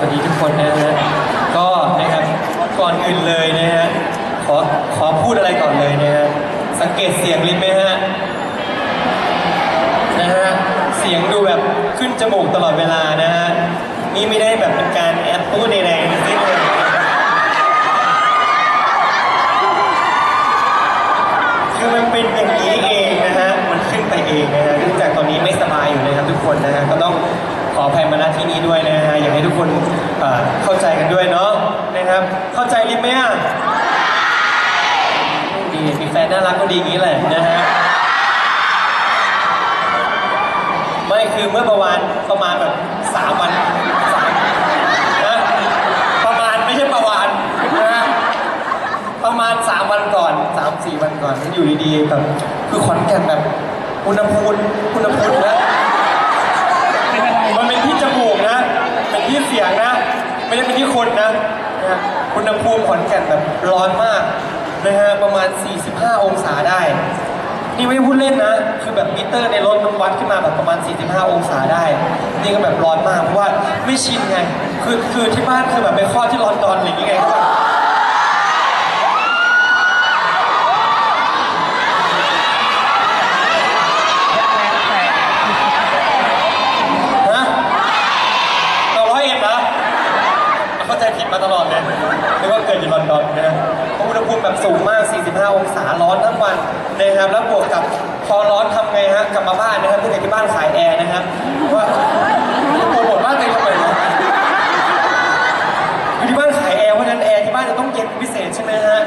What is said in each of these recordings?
วัสดีทุกคนนะฮะก็นะครับก่อนอื่นเลยนะฮะขอขอพูดอะไรก่อนเลยนะฮะสังเกตเสียงลิ้นไหมฮะนะฮะเสียงดูแบบขึ้นจมูกตลอดเวลานะฮะนี่ไม่ได้แบบเป็นการแอปพูดใดๆทั้งสิ้นเลยคือมันเป็นอย่างนี้เองนะฮะมันขึ้นไปเองนะฮะเนื่องจากตอนนี้ไม่สบายอยู่นะครับทุกคนนะฮะก็ต้อง ออภัยมาณที่นี้ด้วยนะฮะอยากให้ทุกคนเอ่อเข้าใจกันด้วยเนาะนะครับ เข้าใจริมไหมอะดีมีแฟนน่ารักก็ดีอย่างนี้แหละนะฮะไม่คือเมื่อประมาณประมาณแบบสามวันสามนะประมาณไม่ใช่ประวานนะฮะประมาณ3วันก่อน3 4วันก่อนอยู่ดีๆแบบคือขอนแก่นแบบอุณหภูมิอุณหภูมินะมันเป็นที่จมูกนะ เสียงนะ ไม่ได้เป็นที่คนนะนะฮะอุณหภูมิขอนแก่นแบบร้อนมากนะฮะประมาณ 45 องศาได้ นี่ไม่พูดเล่นนะ คือแบบมิเตอร์ในรถมันวัดขึ้นมาแบบประมาณ 45 องศาได้ นี่ก็แบบร้อนมากเพราะว่าไม่ชินไง คือคือที่บ้านคือแบบไปคลอดที่ร้อนดอนอะไรอย่างเงี้ยก็แบบ ฮะเราร้อยเอ็ดนะ เข้าใจผิดมาตลอดเลยนึกว่าเกิดอยู่ลอนดอนนะเพราะอุณหภูมิแบบสูงมาก 45 องศาร้อนทั้งวันนะครับแล้วบวกกับพอร้อนทำไงฮะกลับมาบ้านนะครับที่ไหนที่บ้านขายแอร์นะครับว่าโปรโมทบ้านเองทำไมเนาะอยู่ที่บ้านขายแอร์เพราะฉะนั้นแอร์ที่บ้านจะต้องเย็นพิเศษใช่ไหมฮะ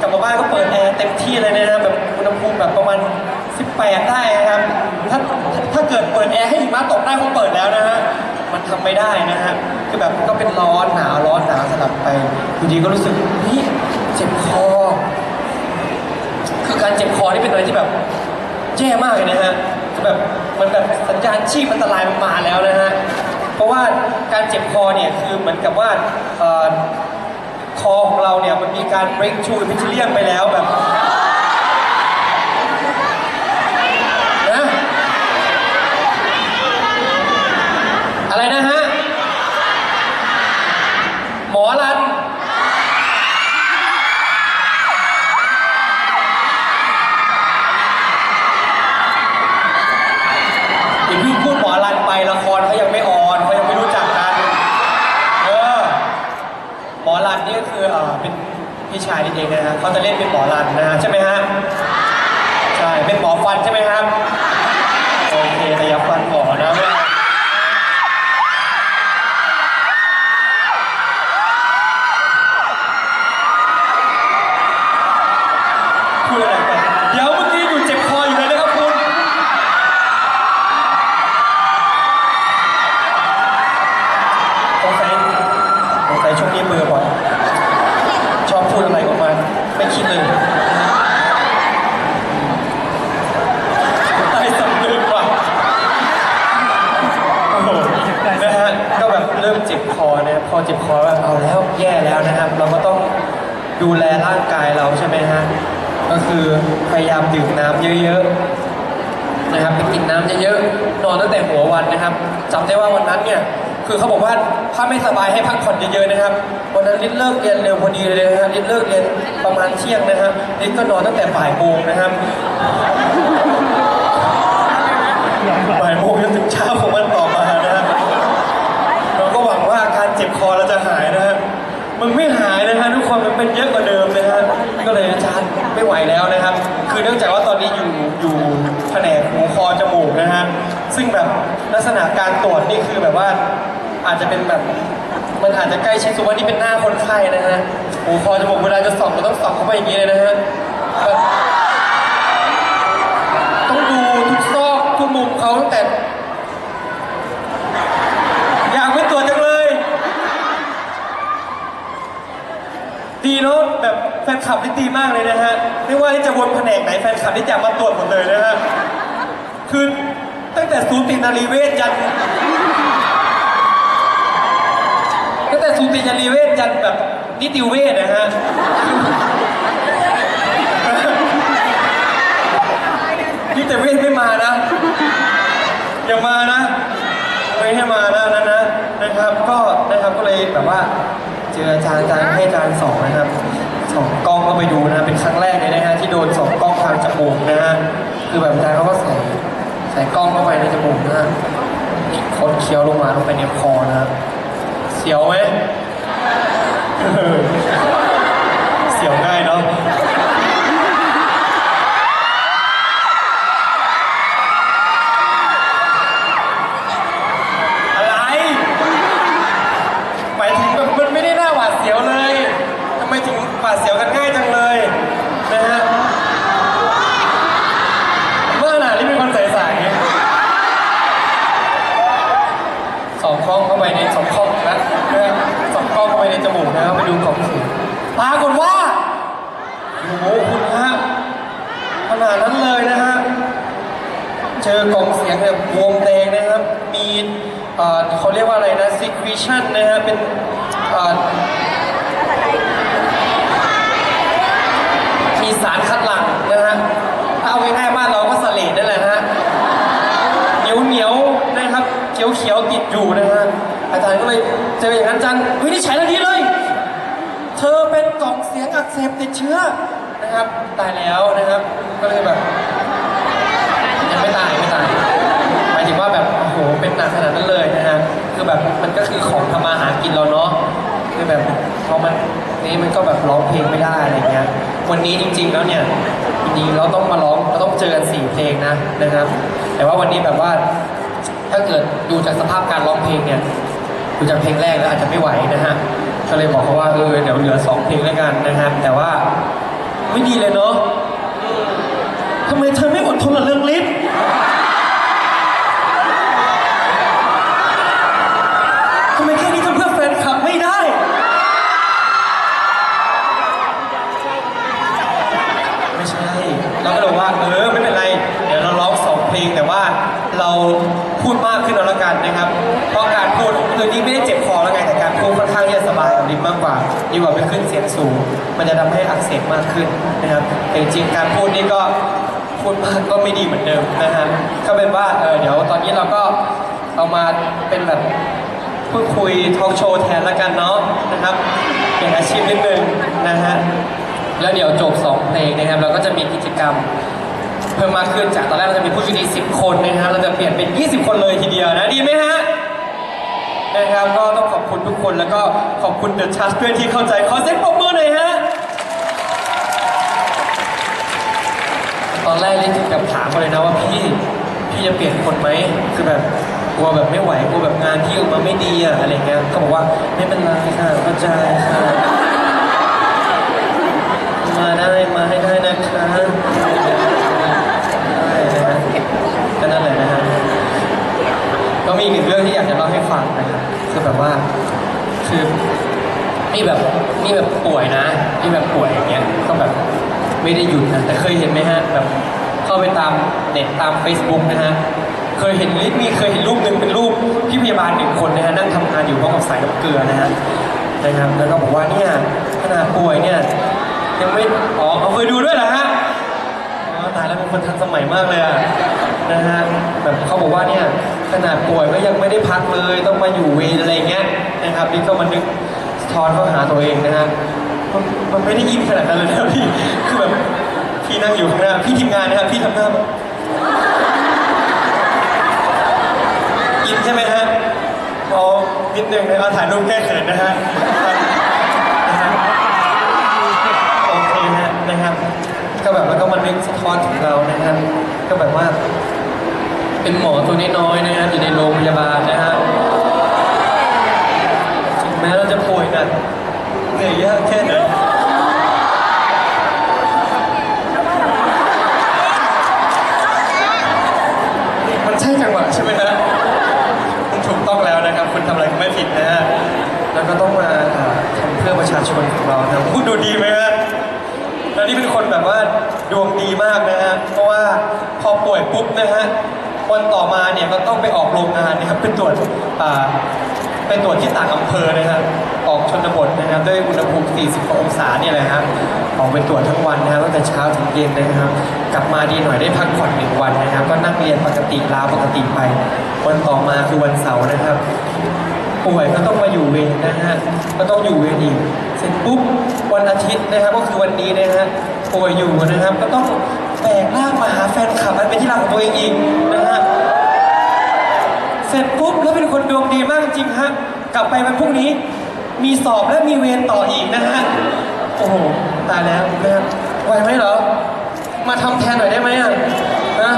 กลับมาบ้านก็เปิดแอร์เต็มที่เลยนะฮะแบบอุณหภูมิแบบประมาณ 18 ได้นะครับถ้าถ้าเกิดเปิดแอร์ให้หิมะตกได้คงเปิดแล้วนะฮะ มันทำไม่ได้นะฮะคือแบบก็เป็นร้อนหนาวร้อนหนาวสลับไปอยู่ดีก็รู้สึกเฮ้ยเจ็บคอ คือการเจ็บคอนี่เป็นอะไรที่แบบแย่มากเลยนะฮะคือแบบมันแบบสัญญาณชีพอันตรายมันมาแล้วนะฮะเพราะว่าการเจ็บคอเนี่ยคือเหมือนกับว่าคอของเราเนี่ยมันมีการ break through epithelium ไปแล้วแบบนะอะไรนะฮะ หมอรัน อย่าเพิ่งพูดหมอรันไปละครเขายังไม่ออนเขายังไม่รู้จักกัน เออ หมอรันนี่ก็คือเออเป็นพี่ชายนี่เองนะฮะเขาจะเล่นเป็นหมอรันนะฮะใช่ไหมฮะ ใช่ เป็นหมอฟันใช่ไหมครับ โอเคแต่อย่าฟันหมอนะไม่พูดอะไรไปเดี๋ยวเมื่อกี้อยู่เจ็บคออยู่เลยนะครับคุณ สงสัยสงสัยช่วงนี้เบื่อบ่อยชอบพูดอะไรออกมาไม่คิดเลยใต้สำนึกว่ะโอ้โหนะฮะก็แบบเริ่มเจ็บคอนะครับพอเจ็บคอแบบเอาแล้วแย่แล้วนะครับ เราก็ต้องดูแลร่างกายเราใช่ไหมฮะก็คือพยายามดื่มน้ำเยอะๆนะครับไปกินน้ำเยอะๆนอนตั้งแต่หัววันนะครับจำได้ว่าวันนั้นเนี่ยคือเขาบอกว่าถ้าไม่สบายให้พักผ่อนเยอะๆนะครับวันนั้นลิศเลิกเรียนเร็วพอดีเลยนะฮะลิศเลิกเรียนประมาณเที่ยงนะครับลิศก็นอนตั้งแต่บ่ายโมงนะครับบ่ายโมงจนถึงเช้า เป็นเยอะกว่าเดิมนะฮะก็เลยอาจารย์ไม่ไหวแล้วนะครับ คือเนื่องจากว่าตอนนี้อยู่อยู่แผนกหูคอจมูกนะฮะซึ่งแบบลักษณะการตรวจนี่คือแบบว่าอาจจะเป็นแบบมันอาจจะใกล้ชิดสุว่านี่เป็นหน้าคนไข้นะฮะหูคอจมูกเวลาจะส่องมันต้องส่องเข้าไปอย่างนี้เลยนะฮะแบบต้องดูทุกซอกทุกมุมเขาตั้งแต่ อยากไปตรวจจังเลย ดีเนาะแบบแฟนคลับที่ดีมากเลยนะฮะไม่ว่าที่จะวนแผนกไหนแฟนคลับที่จะมาตรวจหมดเลยนะฮะคือตั้งแต่สูตินารีเวชยันตั้งแต่สูตินารีเวชยันแบบนิติเวชนะฮะนิติเวชไม่มานะอย่ามานะไม่ให้มานะนะนะนะครับ ก็นะครับก็เลยแบบว่า เจออาจารย์อาจารย์ให้อาจารย์สองนะครับสองกล้องก็ไปดูนะเป็นครั้งแรกเลยนะฮะที่โดนสองกล้องทางจมูกนะฮะคือแบบอาจารย์เขาก็ใส่ใส่กล้องเข้าไปในจมูกนะฮะนี่คดเคี้ยวลงมาลงไปในคอนะฮะเสียวไหมเสียวง่ายเนาะ อะไรหมายถึงแบบมันไม่ได้น่าหวาดเสียวเลยทำไมถึงหวาดเสียวกันง่ายจังเลยนะฮะเมื่อไหร่ที่เป็นคนใสๆสองข้องเข้าไปในสองข้องนะนะฮะสองข้องเข้า ไปในจมูกนะครับไปดูกล่องเสียงปรากฏว่าโอ้โหคุณฮะขนาดนั้นเลยนะฮะเจอกล่องเสียงแบบวงแดงนะครับ มีเอ่อเขาเรียกว่าอะไรนะ secretion นะฮะเป็นอ่อมีสารคัดหลั่งนะฮะถ้าเอาง่ายๆบ้านเราก็สเลดนั่นแหละฮะเหนียวเหนียวนะครับเขียวเขียวติดอยู่นะฮะอาจารย์ก็เลยเจออย่างนั้นอาจารย์เฮ้ยนี่ใช้แล้วดีเลย เธอเป็นกล่อง เสียงอักเสบติดเชื้อนะครับ ตายแล้วนะครับ ก็เลยแบบยังไม่ตายไม่ตายหมายถึงว่าแบบโอ้โหเป็นหนักขนาดนั้นเลยนะฮะคือแบบมันก็คือของทำมาหากินเราเนาะคือแบบพอมันนี้มันก็แบบร้องเพลงไม่ได้อะไรเงี้ยวันนี้จริง ๆ แล้วเนี่ยจริงๆเราต้องมาร้องเราต้องเจอกันสี่เพลงนะนะครับ แต่ว่าวันนี้แบบว่าถ้าเกิดดูจากสภาพการร้องเพลงเนี่ยดูจากเพลงแรกแล้วอาจจะไม่ไหวนะฮะ ก็เลยบอกเขาว่าเออเดี๋ยวเหลือสองเพลงแล้วกันนะครับแต่ว่าไม่ดีเลยเนาะทำไมเธอไม่อดทนกับเรื่องลิฟต์ สูง มันจะทำให้อักเสบมากขึ้นนะครับแต่จริงๆการพูดนี่ก็พูดมากก็ไม่ดีเหมือนเดิมนะฮะก็เป็นว่าเออเดี๋ยวตอนนี้เราก็เอามาเป็นแบบพูดคุยทอล์กโชว์แทนละกันเนาะนะครับเปลี่ยนอาชีพนิดนึงนะฮะแล้วเดี๋ยวจบสองเพลงนะครับ เราก็จะมีกิจกรรมเพิ่มมากขึ้นจากตอนแรกเราจะมีผู้ชคดี10 คนนะฮะเราจะเปลี่ยนเป็น 20 คนเลยทีเดียวนะดีไหมฮะ นะครับ ก็ต้องขอบคุณทุกคนแล้วก็ขอบคุณเดอะชัสด้วยที่เข้าใจขอเสียงปรบมือหน่อยฮะ ตอนแรกเลยถึงกับถามมาเลยนะว่าพี่ พี่จะเปลี่ยนคนไหม คือแบบกลัวแบบไม่ไหวกลัวแบบงานที่ออกมาไม่ดีอะอะไรเงี้ยก็บอกว่าไม่เป็นไรค่ะเข้าใจค่ะ มาได้มาให้ได้นะคะได้นะฮะก็นั่นแหละนะฮะ ก็มีอีกหนึ่งเรื่องที่อยากจะเล่าให้ฟังนะครับคือแบบว่าคือมีแบบมีแบบป่วยนะมีแบบป่วยอย่างเงี้ยก็แบบไม่ได้หยุดนะแต่เคยเห็นไหมฮะแบบเข้าไปตามเน็ตตาม Facebook นะฮะเคยเห็นลิมีเคยเห็นรูปหนึ่งเป็นรูปพี่พยาบาลหนึ่งคนนะฮะนั่งทำงานอยู่พร้อมกับสายน้ำเกลือนะฮะนะครับแล้วก็บอกว่าเนี่ยขนาดป่วยเนี่ยยังไม่อ๋อเขาเคยดูด้วยเหรอฮะ ตายแล้วเป็นคนทันสมัยมากเลยอะนะฮะแบบเขาบอกว่าเนี่ยขนาดป่วยก็ยังไม่ได้พักเลยต้องมาอยู่เวรอะไรเงี้ยนะครับนี่ก็มานึกสะท้อนเข้าหาตัวเองนะฮะมันมันไม่ได้ยินขนาดนั้นเลยนะพี่คือแบบพี่นั่งอยู่ข้างหน้าพี่ทีมงานนะครับพี่ทำหน้าแบบอินใช่ไหมฮะอ๋อนิดนึงนะเอาถ่ายรูปแก้เขินนะฮะ โอเคฮะนะครับ ก็แบบแล้วก็มันนึกสะท้อนถึงเรานะครับ ก็แบบว่า เป็นหมอตัวน้อยๆนะครับอยู่ในโรงพยาบาลนะฮะถึงแม้เราจะป่วยหนักเหนื่อยยากแค่ไหนมันใช่จังหวะใช่ไหมฮะมันถูกต้องแล้วนะครับ คุณทำอะไรก็ไม่ผิดนะฮะแล้วก็ต้องมาทำเพื่อประชาชนของเรานะพูดดูดีไหมฮะแล้วนี่เป็นคนแบบว่าดวงดีมากนะฮะเพราะว่า ป่วยปุ๊บนะฮะวันต่อมาเนี่ยก็ต้องไปออกโรงงานนะครับเป็นตรวจอ่าไปตรวจที่ต่างอำเภอนะครับออกชนบทนะครับด้วยอุณหภูมิ 40 องศาเนี่ยแหละครับออกไปตรวจทั้งวันนะครับตั้งแต่เช้าถึงเย็นนะครับ กลับมาดีหน่อยได้พักผ่อนหนึ่งวันนะครับ ก็นั่งเรียนปกติลาปกติไป วันต่อมาคือวันเสาร์นะครับ ป่วยก็ต้องมาอยู่เวรนะฮะก็ต้องอยู่เวรอีกเสร็จปุ๊บวันอาทิตย์นะครับ ก็คือวันนี้นะฮะป่วยอยู่นะครับ ก็ต้อง แบกร่ามาหาแฟนคลับอันเป็นที่รักของตัวเองอีกนะฮะ เสร็จปุ๊บแล้วเป็นคนดวงดีมากจริงฮะ กลับไปวันพรุ่งนี้ มีสอบและมีเวรต่ออีกนะฮะ โอ้โห ตายแล้วนะครับไหวไหมเหรอ มาทำแทนหน่อยได้ไหมอะนะ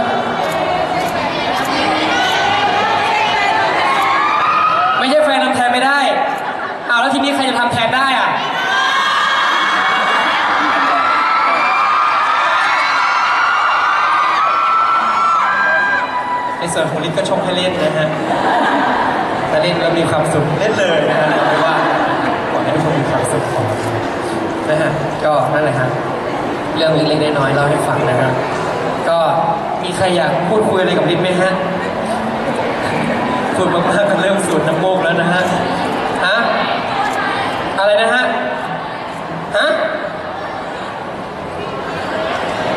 ไม่ใช่แฟนทำแทนไม่ได้อ้าวแล้วทีนี้ใครจะทำแทนได้อะ ส่วนของลิศก็ชมให้เล่นนะฮะถ้าเล่นแล้วมีความสุขเล่นเลยนะฮะไม่ว่าขอให้ทุกคนมีความสุขนะฮะก็นั่นแหละฮะเรื่องเล็กๆน้อยๆเล่าให้ฟังนะฮะก็มีใครอยากพูดคุยอะไรกับลิศไหมฮะพูดมากๆกันเริ่มสูดน้ำโมกแล้วนะฮะฮะอะไรนะฮะฮะ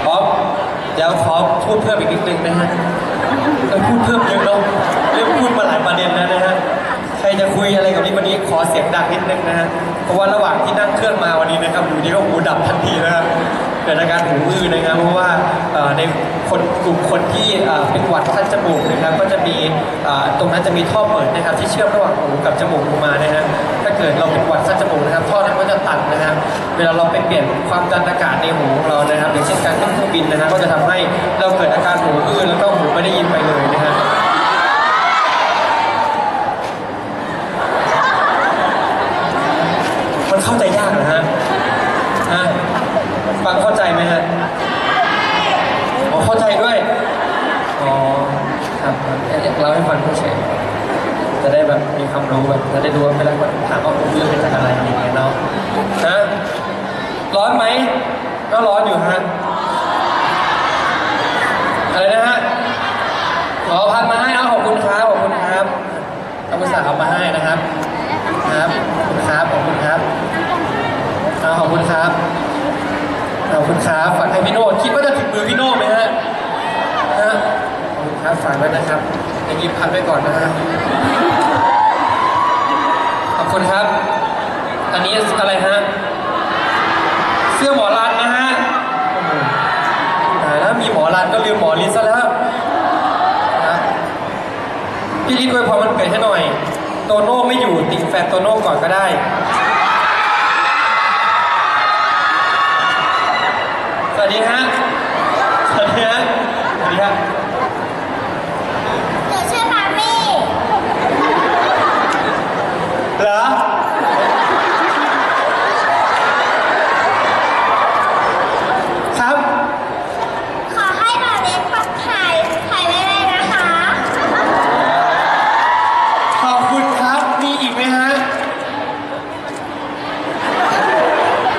ขอเดี๋ยวขอพูดเพิ่มอีกนิดนึงนะฮะ เออพูดเพิ่มเยอะเนาะเริ่มพูดมาหลายประเด็นแล้วนะฮะ ใครจะคุยอะไรกับนี้วันนี้ขอเสียงดังนิดนึงนะฮะ เพราะว่าระหว่างที่นั่งเครื่องมาวันนี้นะครับอยู่ดีก็หูดับทันทีนะครับเกิดอาการหูอื้อนะครับเพราะว่าในคนกลุ่มคนที่เป็นหวัดคัดจมูกนะครับ ก็จะมีตรงนั้นจะมีท่อเปิดนะครับ ที่เชื่อมระหว่างหูกับจมูกลงมานะฮะถ้าเกิดเราเป็นหวัดคัดจมูกนะครับ ท่อนั้นก็จะตัดนะครับ เวลาเราไปเปลี่ยนความดันอากาศในหูของเรานะครับอย่างเช่นการขึ้นเครื่องบินนะฮะก็จะทำให้เราเกิดอาการหูอื้อแล้วก็ ไม่ได้ยินไปเลยนะฮะมันเข้าใจยากนะฮะฮะฟังเข้าใจไหมฮะอ๋อเข้าใจด้วยอ๋อครับแค่เล่าให้ฟังเฉยจะได้แบบมีความรู้แบบจะได้รู้ว่าเวลาคนถามว่าผมเรื่องเป็นจากอะไรอย่างเงี้ยเนาะฮะร้อนไหมก็ร้อนอยู่ฮะอะไรนะฮะ ขอพันมาให้เอาขอบคุณครับ ขอบคุณครับเอาภาษาห์เอามาให้นะครับ ครับขอบคุณครับ ขอบคุณครับอ่าขอบคุณครับ ขอบคุณครับ ฝากให้พี่โน่คิดว่าจะถึงมือพี่โน่ไหมฮะฮะขอบคุณครับ ฝากไว้นะครับอย่างนี้พักไว้ก่อนนะฮะ ขอบคุณครับ อันนี้อะไรฮะ เสื้อหมอรันนะฮะโอ้โหตายแล้วมีหมอรันก็ลืมหมอลินซะแล้วนะ พี่ลินอวยพอมันเกิดให้หน่อย โตโน่ไม่อยู่ติดแฟนโตโน่ก่อนก็ได้ สวัสดีฮะ สวัสดีฮะ สวัสดีฮะ หนูชื่อบาร์บี้ เหรอ ครับ ขอให้บาร์บี้ปักถ่ายถ่ายไว้เลยนะคะ ขอบคุณครับ มีอีกไหมฮะ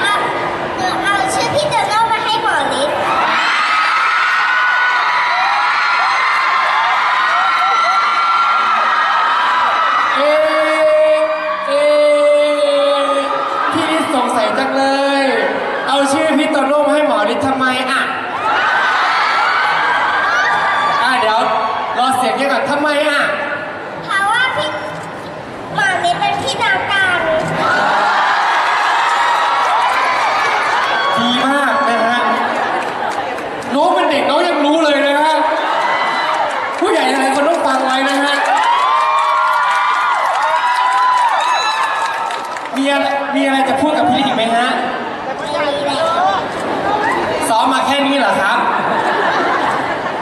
เอาหนูเอาชื่อพี่โตโน่มาให้หมอลิศ เอ๊ะเอ๊ะพี่นิดสงสัยจังเลย เอาชื่อพี่โตโน่มาให้หมอนิดทำไมอะ อะเดี๋ยว รอเสียงแกก่อนทำไมอะ เพราะว่าพี่หมอลิศเป็นพี่น้องกัน ดีมากนะฮะ น้องเป็นเด็กน้องยังรู้เลยนะฮะ ผู้ใหญ่หลายคนต้องฟังไว้นะฮะ มีอะไรมีอะไรจะพูดกับพี่ลิศอีกไหมฮะ ไม่มีแล้ว ซ้อมมาแค่นี้เหรอครับ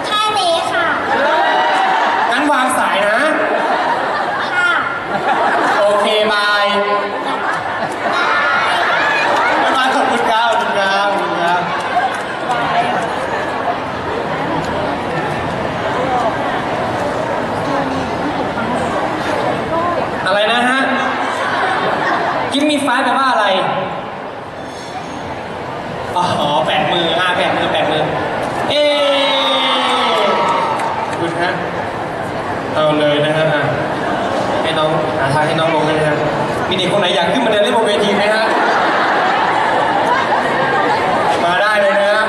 แค่นี้ค่ะ งั้นวางสายนะ ค่ะ โอเค บายบ๊ายบายขอบคุณครับขอบคุณครับขอบคุณครับ อะไรนะฮะ กิมมีไฟแปลว่าอะไร อ๋อแปดมืออ่าแปดมือแปดมือ เอ๊ะขอบคุณฮะ เอาเลยนะฮะอะให้น้องหาทางให้น้องลงเลยนะฮะมีเด็กคนไหนอยากขึ้นมาเดินเล่นบนเวทีไหมฮะ มาได้เลยนะฮะ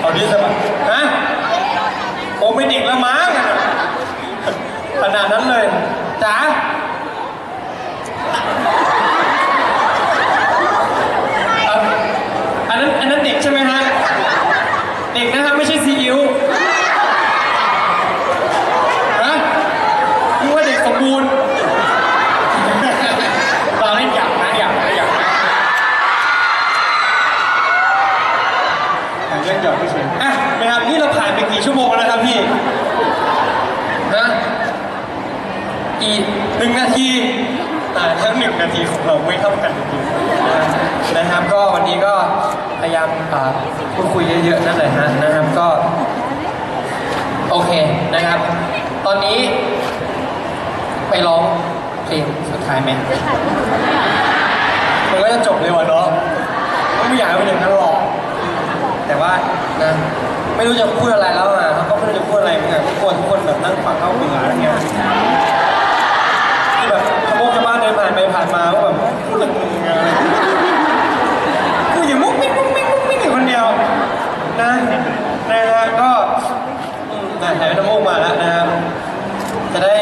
เอาดิสบายฮะโอ้เป็นเด็กละมั้งอะขนาดนั้นเลยจ๋าเอ่ออันนั้นอันนั้นเด็กใช่ไหมฮะ เด็กนะฮะไม่ใช่ซีอิ๊ว ฮะนึกว่าเด็กสมบูรณ์ เราเล่นหยาบนะหยาบนะหยาบอะเล่นหยาบไม่เฉยอะนะครับนี่เราผ่านไปกี่ชั่วโมงแล้วนะครับพี่ฮะอีกหนึ่งนาทีอ่าทั้งหนึ่งนาทีของเราไม่เท่ากันจริงๆนะครับ ก็วันนี้ก็พยายามอ่าพูดคุยเยอะๆนั่นแหละฮะนะครับก็ โอเคนะครับ ตอนนี้ไปร้องเพลงสุด ท้ายไหมมันก็จะจบเร็วะเนาะไม่อยากให้เป็นอย่างนั้นหรอก แต่ว่านะไม่รู้จะพูดอะไรแล้วอะเขาก็ไม่รู้จะพูดอะไรเหมือนกันทุกคนทุกคนแบบนั่งฟังเข้าเบื่ออะไรเงี้ยที่แบบขโมกชาวบ้านเดินผ่านไปผ่านมาก็แบบพูดอะไรมึงอะไรกูอยู่มุกมิกมุกมิกมุกมิกอยู่คนเดียวนะนะฮะก็อืมอะหายไปน้ำมูกมาแล้วนะครับจะได้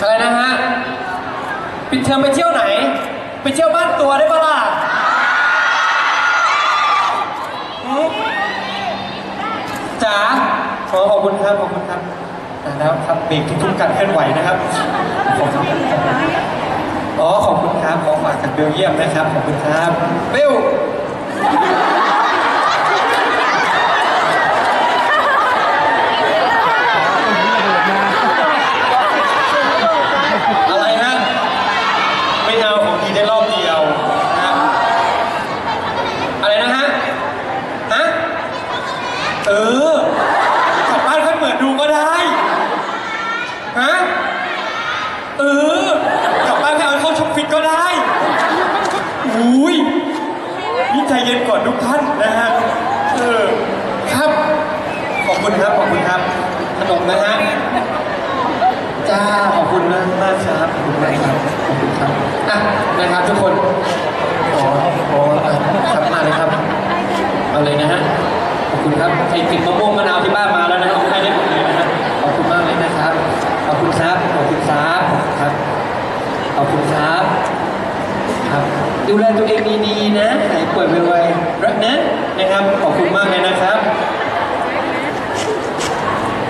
อะไรนะฮะ ปิดเทอมไปเที่ยวไหน ไปเที่ยวบ้านตัวได้ปะล่ะหืมจ๋าขอขอบคุณครับขอบคุณครับอะแล้วครับเบรกทุกๆการเคลื่อนไหวนะครับขอบคุณครับอ๋อขอบคุณครับขอฝากจากเบลเยียมนะครับขอบคุณครับเบล อะไรนะ ไม่เอาของทีได้รอบเดียวนะอะไรนะฮะ ฮะ เออกลับบ้านค่อยเปิดดูก็ได้ ฮะ เออกลับบ้านค่อยเอาเข้าชมฟิตก็ได้อุ้ยนี่ใจเย็นก่อนทุกท่าน ขอบคุณมากมากครับขอบคุณมากครับขอบคุณครับอะนะครับทุกคนขอขออะครับมาเลยครับเอาเลยนะฮะขอบคุณครับไอ้ติดมะม่วงมะนาวที่บ้านมาแล้วนะเอาให้ได้หมดเลยนะฮะขอบคุณมากเลยนะครับขอบคุณครับขอบคุณครับครับขอบคุณครับ ครับ ดูแลตัวเองดีๆนะหายป่วยไวๆรักนะนะครับ ขอบคุณมากเลยนะครับ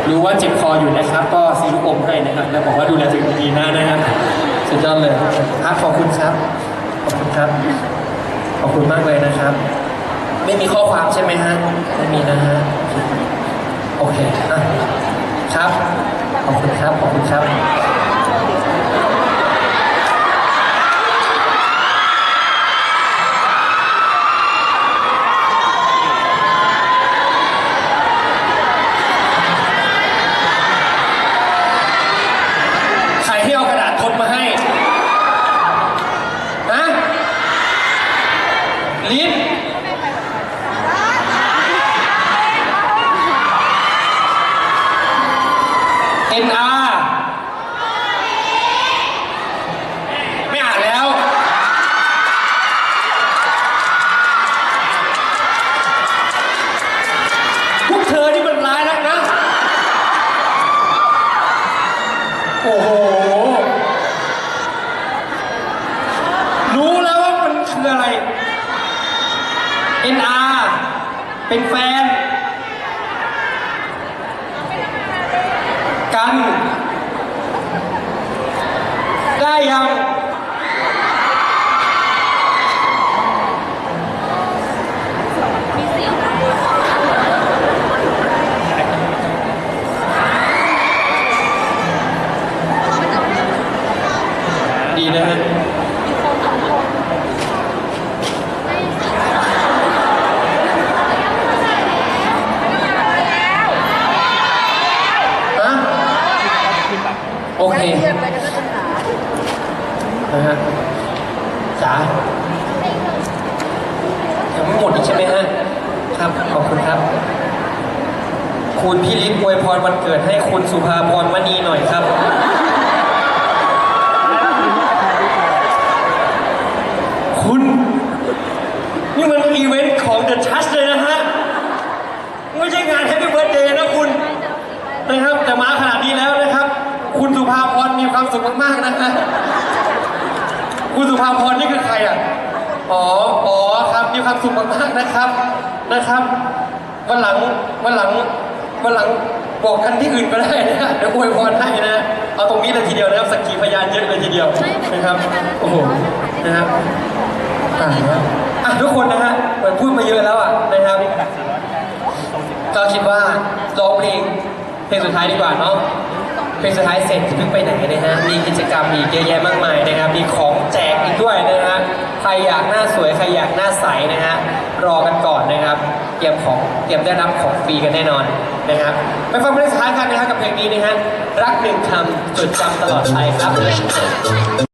รู้ว่าเจ็บคออยู่นะครับ ก็ซีลูกอมให้นะครับ แล้วบอกว่าดูแลตัวเองดีๆนะนะครับสุดยอดเลยครับขอบคุณครับ ขอบคุณครับ ขอบคุณมากเลยนะครับ ไม่มีข้อความใช่ไหมฮะ ไม่มีนะฮะ โอเคครับ ขอบคุณครับ ขอบคุณครับ มามสุขมากๆนะฮะคุณสุภาพรนี่คือใครอะ อ๋อ อ๋อครับมีความสุขมากๆนะครับ นะครับ วันหลัง วันหลัง วันหลังบอกกันที่อื่นก็ได้นะเดี๋ยวอวยพรให้นะ เอาตรงนี้เลยทีเดียวนะครับสักขีพยานเยอะเลยทีเดียวนะครับ โอ้โห นะครับอ่าอะทุกคนนะฮะเหมือนพูดมาเยอะแล้วอะนะครับ ก็คิดว่าร้องเพลงเพลงสุดท้ายดีกว่าเนาะ เพลงสุดท้ายเสร็จจะเพิ่งไปไหนนะฮะ มีกิจกรรมอีกเยอะแยะมากมายนะครับ มีของแจกอีกด้วยนะฮะ ใครอยากหน้าสวย ใครอยากหน้าใสนะฮะ รอกันก่อนนะครับ เตรียมของ เตรียมได้รับของฟรีกันแน่นอนนะครับ ไปฟังเพลงสุดท้ายกันนะครับกับเพลงนี้นะฮะ รักหนึ่งคำจดจำตลอดไปครับ